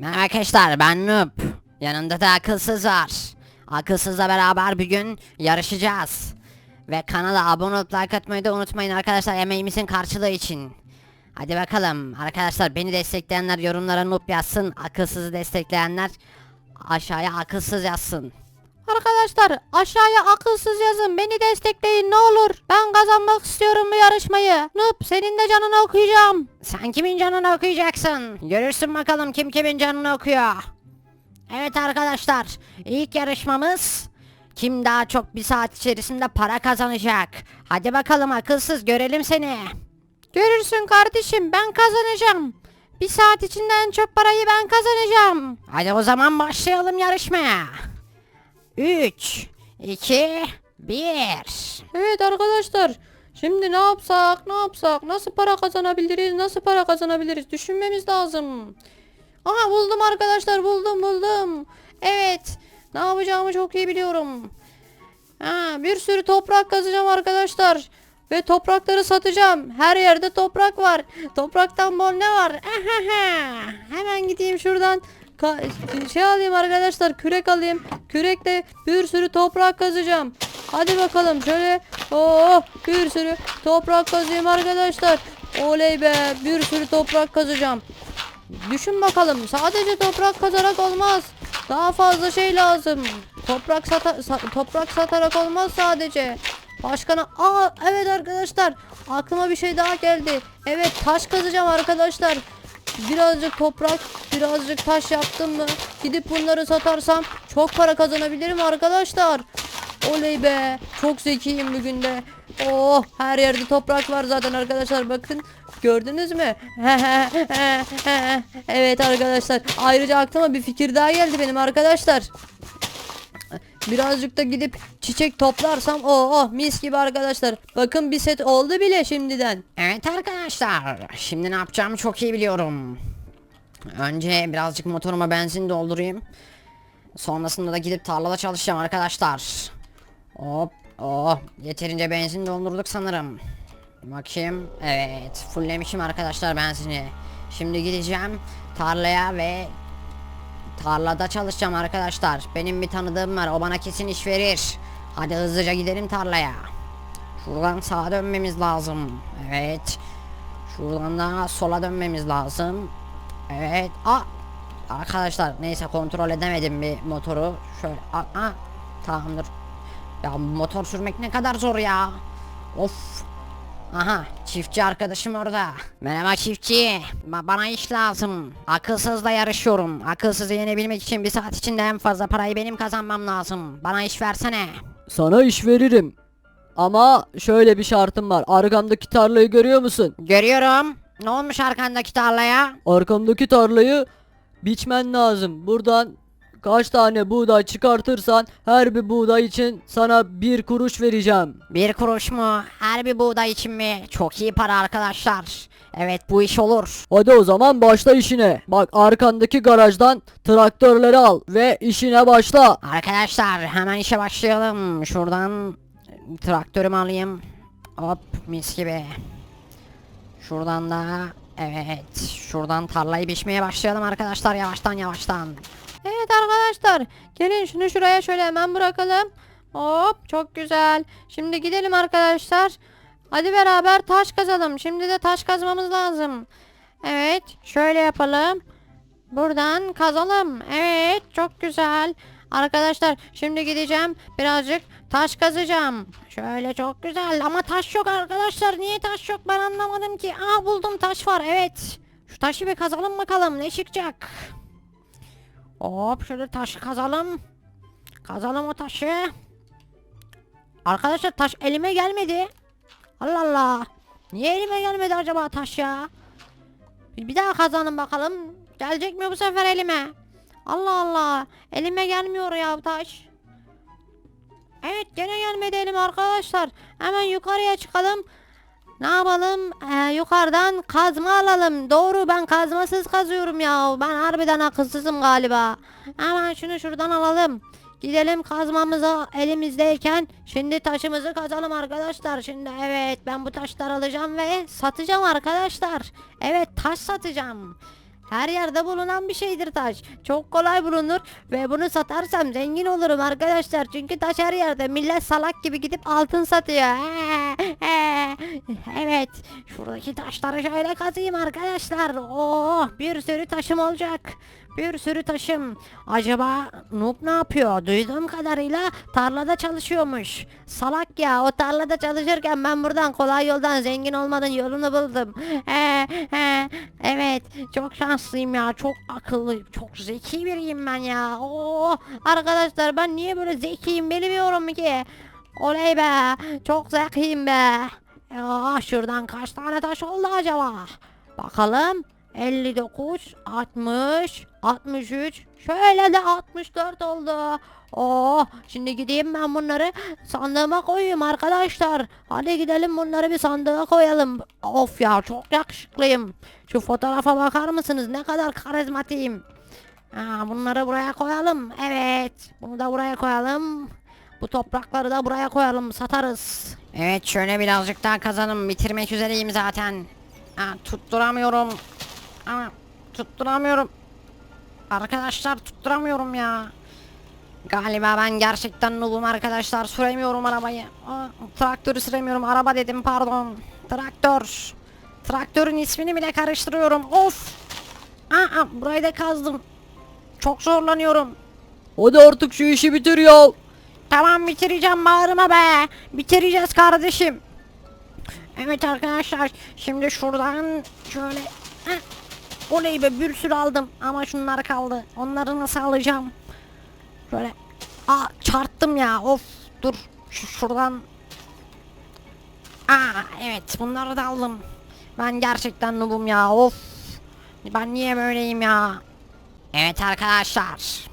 Merhaba arkadaşlar ben Noob. Yanında da akılsız var. Akılsızla beraber bir gün yarışacağız. Ve kanala abone olup like atmayı da unutmayın arkadaşlar emeğimizin karşılığı için. Hadi bakalım arkadaşlar beni destekleyenler yorumlara Noob yazsın. Akılsızı destekleyenler aşağıya akılsız yazsın. Arkadaşlar aşağıya akılsız yazın beni destekleyin ne olur. Ben kazanmak istiyorum bu yarışmayı. Noob senin de canını okuyacağım. Sen kimin canını okuyacaksın? Görürsün bakalım kim kimin canını okuyor. Evet arkadaşlar, ilk yarışmamız kim daha çok bir saat içerisinde para kazanacak? Hadi bakalım akılsız görelim seni. Görürsün kardeşim ben kazanacağım. Bir saat içinde en çok parayı ben kazanacağım. Hadi o zaman başlayalım yarışmaya. 3 2 1 Evet arkadaşlar. Şimdi ne yapsak ne yapsak nasıl para kazanabiliriz nasıl para kazanabiliriz düşünmemiz lazım. Aha buldum arkadaşlar buldum buldum. Evet ne yapacağımı çok iyi biliyorum. Ha, bir sürü toprak kazacağım arkadaşlar. Ve toprakları satacağım. Her yerde toprak var. Topraktan bol ne var? Hemen gideyim şuradan. Ka- şey alayım arkadaşlar. Kürek alayım. Kürekle bir sürü toprak kazacağım. Hadi bakalım şöyle. Oo, bir sürü toprak kazayım arkadaşlar. Oley be. Bir sürü toprak kazacağım. Düşün bakalım. Sadece toprak kazarak olmaz. Daha fazla şey lazım. Toprak sata sa- toprak satarak olmaz sadece. Başkana aa evet arkadaşlar aklıma bir şey daha geldi. Evet taş kazacağım arkadaşlar. Birazcık toprak, birazcık taş yaptım mı? Gidip bunları satarsam çok para kazanabilirim arkadaşlar. Oley be. Çok zekiyim bugün de. Oh her yerde toprak var zaten arkadaşlar bakın. Gördünüz mü? evet arkadaşlar. Ayrıca aklıma bir fikir daha geldi benim arkadaşlar. Birazcık da gidip çiçek toplarsam oh, oh mis gibi arkadaşlar. Bakın bir set oldu bile şimdiden. Evet arkadaşlar, şimdi ne yapacağımı çok iyi biliyorum. Önce birazcık motoruma benzin doldurayım. Sonrasında da gidip tarlada çalışacağım arkadaşlar. Hop, oh, yeterince benzin doldurduk sanırım. Bakayım, evet, fulllemişim arkadaşlar benzini. Şimdi gideceğim tarlaya ve tarlada çalışacağım arkadaşlar. Benim bir tanıdığım var, o bana kesin iş verir. Hadi hızlıca gidelim tarlaya. Şuradan sağa dönmemiz lazım. Evet. Şuradan da sola dönmemiz lazım. Evet. Aa! Arkadaşlar neyse kontrol edemedim bir motoru. Şöyle. Aa, aa. Tamamdır. Ya motor sürmek ne kadar zor ya. Of. Aha çiftçi arkadaşım orada. Merhaba çiftçi. Ba- bana iş lazım. Akılsızla yarışıyorum. Akılsızı yenebilmek için bir saat içinde en fazla parayı benim kazanmam lazım. Bana iş versene. Sana iş veririm. Ama şöyle bir şartım var. Arkamdaki tarlayı görüyor musun? Görüyorum. Ne olmuş arkandaki tarlaya? Arkamdaki tarlayı biçmen lazım. Buradan kaç tane buğday çıkartırsan her bir buğday için sana bir kuruş vereceğim. Bir kuruş mu? Her bir buğday için mi? Çok iyi para arkadaşlar. Evet bu iş olur. Hadi o zaman başla işine. Bak arkandaki garajdan traktörleri al ve işine başla. Arkadaşlar hemen işe başlayalım. Şuradan traktörümü alayım. Hop mis gibi. Şuradan da evet şuradan tarlayı biçmeye başlayalım arkadaşlar yavaştan yavaştan. Evet arkadaşlar gelin şunu şuraya şöyle hemen bırakalım. Hop çok güzel. Şimdi gidelim arkadaşlar. Hadi beraber taş kazalım. Şimdi de taş kazmamız lazım. Evet şöyle yapalım. Buradan kazalım. Evet çok güzel. Arkadaşlar şimdi gideceğim birazcık taş kazacağım. Şöyle çok güzel ama taş yok arkadaşlar. Niye taş yok ben anlamadım ki. Aa buldum taş var evet. Şu taşı bir kazalım bakalım ne çıkacak. Hop şöyle taşı kazalım. Kazalım o taşı. Arkadaşlar taş elime gelmedi. Allah Allah. Niye elime gelmedi acaba taş ya? Bir daha kazanın bakalım. Gelecek mi bu sefer elime? Allah Allah. Elime gelmiyor ya taş. Evet gene gelmedi elime arkadaşlar. Hemen yukarıya çıkalım. Ne yapalım? Ee, yukarıdan kazma alalım. Doğru ben kazmasız kazıyorum ya. Ben harbiden akılsızım galiba. Hemen şunu şuradan alalım. Gidelim kazmamıza elimizdeyken şimdi taşımızı kazalım arkadaşlar. Şimdi evet ben bu taşları alacağım ve satacağım arkadaşlar. Evet taş satacağım. Her yerde bulunan bir şeydir taş. Çok kolay bulunur ve bunu satarsam zengin olurum arkadaşlar. Çünkü taş her yerde. Millet salak gibi gidip altın satıyor. Evet. Şuradaki taşları şöyle kazıyım arkadaşlar. Oh bir sürü taşım olacak. Bir sürü taşım. Acaba Noob ne yapıyor? Duyduğum kadarıyla tarlada çalışıyormuş. Salak ya o tarlada çalışırken ben buradan kolay yoldan zengin olmanın yolunu buldum. Ee, ee, evet çok şanslıyım ya çok akıllı çok zeki biriyim ben ya. Oo, arkadaşlar ben niye böyle zekiyim bilmiyorum ki. Oley be çok zekiyim be. Ya şuradan kaç tane taş oldu acaba? Bakalım. 59, 60, 63, şöyle de 64 oldu. Oh, şimdi gideyim ben bunları sandığıma koyayım arkadaşlar. Hadi gidelim bunları bir sandığa koyalım. Of ya çok yakışıklıyım. Şu fotoğrafa bakar mısınız? Ne kadar karizmatiyim. Ha, bunları buraya koyalım. Evet, bunu da buraya koyalım. Bu toprakları da buraya koyalım, satarız. Evet şöyle birazcık daha kazanım. Bitirmek üzereyim zaten. Ha, tutturamıyorum. Ama tutturamıyorum. Arkadaşlar tutturamıyorum ya. Galiba ben gerçekten noobum arkadaşlar. Süremiyorum arabayı. Aa, traktörü süremiyorum. Araba dedim pardon. Traktör. Traktörün ismini bile karıştırıyorum. Of. Aa, burayı da kazdım. Çok zorlanıyorum. Hadi artık şu işi bitir ya. Tamam bitireceğim bağırma be. Bitireceğiz kardeşim. Evet arkadaşlar şimdi şuradan şöyle Heh. Oley be bir sürü aldım ama şunlar kaldı. Onları nasıl alacağım? Şöyle Aa çarptım ya of dur şu şuradan Aa evet bunları da aldım. Ben gerçekten noobum ya of. Ben niye böyleyim ya? Evet arkadaşlar.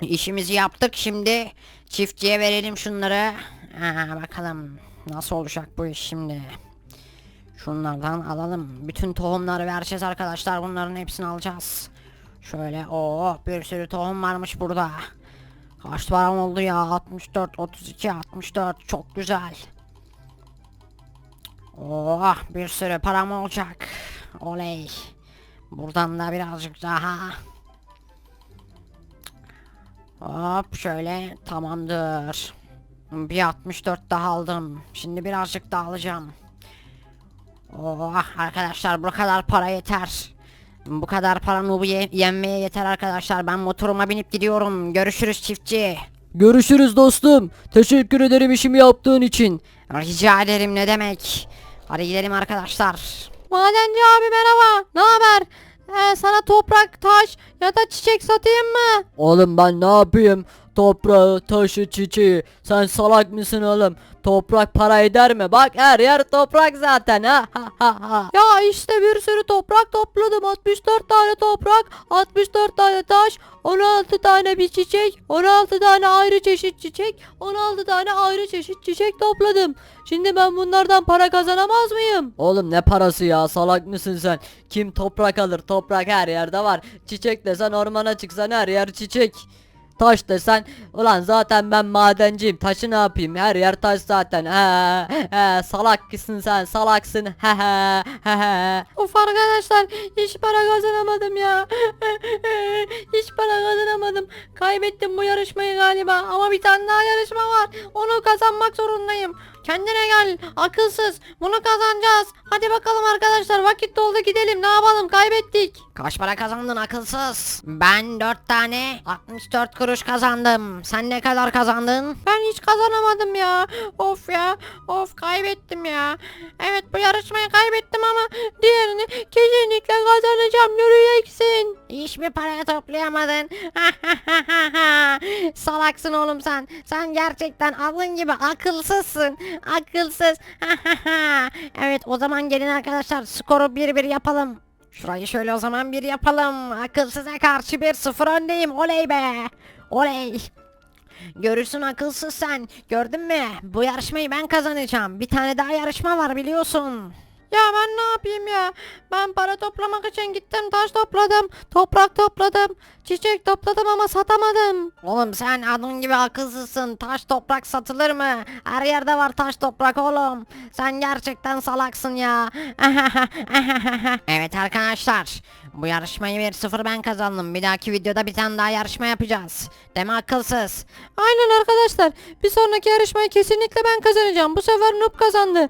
İşimizi yaptık şimdi çiftçiye verelim şunları. Aa, bakalım nasıl olacak bu iş şimdi. Şunlardan alalım. Bütün tohumları vereceğiz arkadaşlar. Bunların hepsini alacağız. Şöyle o bir sürü tohum varmış burada. Kaç param oldu ya? 64, 32, 64. Çok güzel. Oh bir sürü param olacak. Oley. Buradan da birazcık daha. Hop şöyle tamamdır. Bir 64 daha aldım. Şimdi birazcık daha alacağım. Oh arkadaşlar bu kadar para yeter. Bu kadar para nubu ye- yenmeye yeter arkadaşlar. Ben motoruma binip gidiyorum. Görüşürüz çiftçi. Görüşürüz dostum. Teşekkür ederim işimi yaptığın için. Rica ederim ne demek. Hadi gidelim arkadaşlar. Madenci abi merhaba. Ne haber? Ee, sana toprak, taş ya da çiçek satayım mı? Oğlum ben ne yapayım? Toprağı, taşı, çiçeği. Sen salak mısın oğlum? Toprak para eder mi? Bak her yer toprak zaten ha ha ha ha. Ya işte bir sürü toprak topladım. 64 tane toprak, 64 tane taş, 16 tane bir çiçek, 16 tane ayrı çeşit çiçek, 16 tane ayrı çeşit çiçek topladım. Şimdi ben bunlardan para kazanamaz mıyım? Oğlum ne parası ya salak mısın sen? Kim toprak alır? Toprak her yerde var. Çiçek desen ormana çıksan her yer çiçek. Taş desen ulan zaten ben madenciyim taşı ne yapayım her yer taş zaten he he salak sen salaksın he he he he Of arkadaşlar hiç para kazanamadım ya. hiç para kazanamadım. Kaybettim bu yarışmayı galiba ama bir tane daha yarışma var. Onu kazanmak zorundayım. Kendine gel akılsız. Bunu kazanacağız. Hadi bakalım arkadaşlar vakit doldu gidelim. Ne yapalım kaybettik. Kaç para kazandın akılsız? Ben 4 tane 64 kuruş kazandım. Sen ne kadar kazandın? Ben hiç kazanamadım ya. Of ya. Of kaybettim ya. Evet bu yarışmayı kaybettim ama diğerini kesinlikle kazanacağım. Yürüyeceksin. Hiçbir para toplayamadın. Salaksın oğlum sen. Sen gerçekten alın gibi akılsızsın. Akılsız. evet o zaman gelin arkadaşlar skoru bir bir yapalım. Şurayı şöyle o zaman bir yapalım. Akılsıza karşı bir sıfır öndeyim. Oley be. Oley. Görürsün akılsız sen. Gördün mü? Bu yarışmayı ben kazanacağım. Bir tane daha yarışma var biliyorsun. Ya ben ne yapayım ya? Ben para toplamak için gittim taş topladım. Toprak topladım. Çiçek topladım ama satamadım. Oğlum sen adın gibi akılsızsın. Taş toprak satılır mı? Her yerde var taş toprak oğlum. Sen gerçekten salaksın ya. evet arkadaşlar. Bu yarışmayı 1-0 ben kazandım. Bir dahaki videoda bir tane daha yarışma yapacağız. Deme akılsız. Aynen arkadaşlar. Bir sonraki yarışmayı kesinlikle ben kazanacağım. Bu sefer Noob kazandı.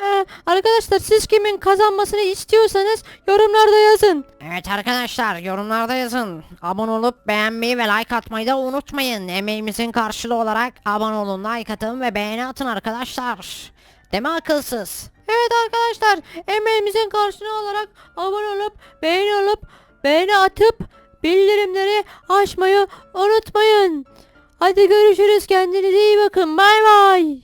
Ee, arkadaşlar siz kimin kazanmasını istiyorsanız yorumlarda yazın. Evet arkadaşlar yorumlarda yazın. Abone olup beğenmeyi ve like atmayı da unutmayın. Emeğimizin karşılığı olarak abone olun, like atın ve beğeni atın arkadaşlar. Deme akılsız. Evet arkadaşlar emeğimizin karşılığı olarak abone olup beğeni olup beğeni atıp bildirimleri açmayı unutmayın. Hadi görüşürüz kendinize iyi bakın bay bay.